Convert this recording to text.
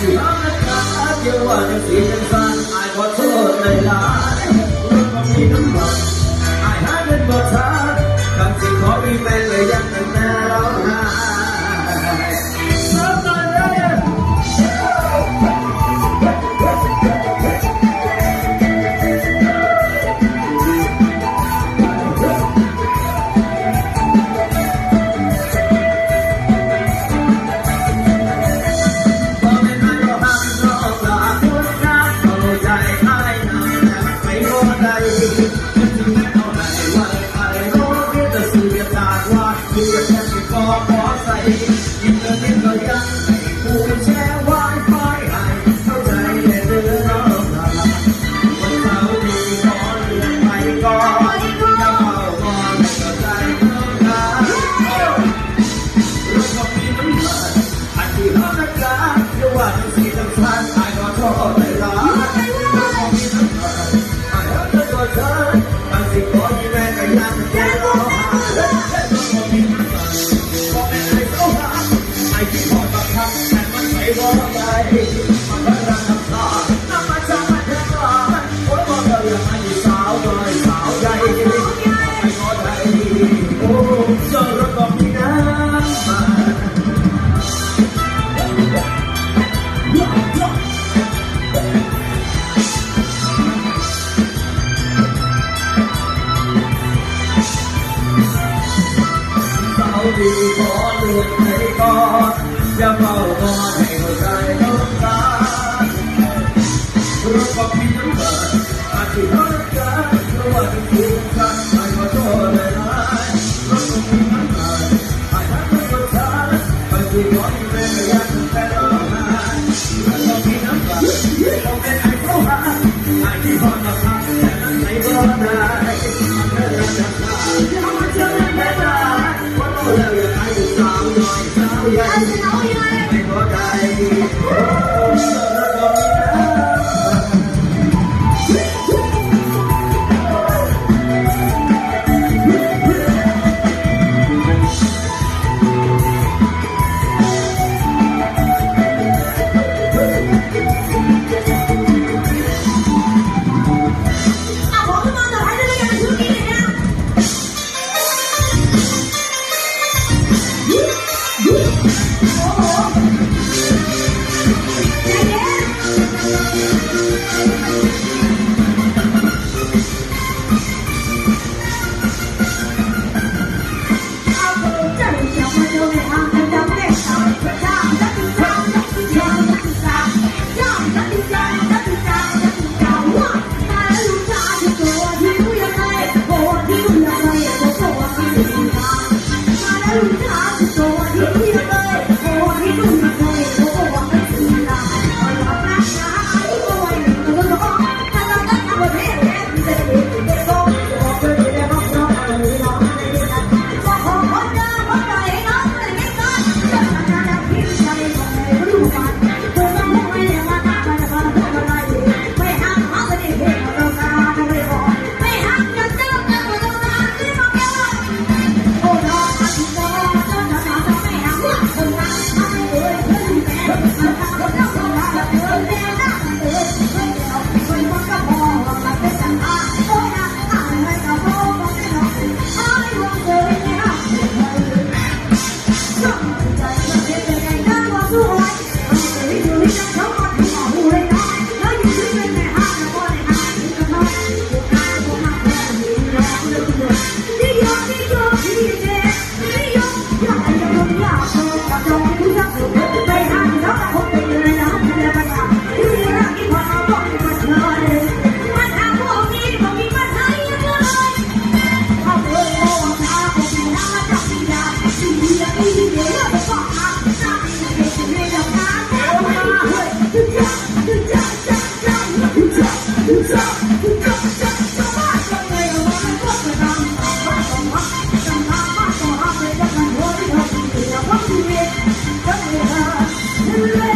สิห้ามนะครับเดี๋ยวว่าจะสีจังสันอายขอโทษในลายมันมีน้ำมันอายหาเงินบ่ช้าคำสิขอมีแม่เลยยังง กันให้ผู้ช เขาดีขอหยุดให้ก่อนอย่าเฝ้ารอให้หัวใจต้องการรู้ว่าพี่ต้อารอาจจะรักกันเพราะว่าจะถูกใโอ้โห Yeah.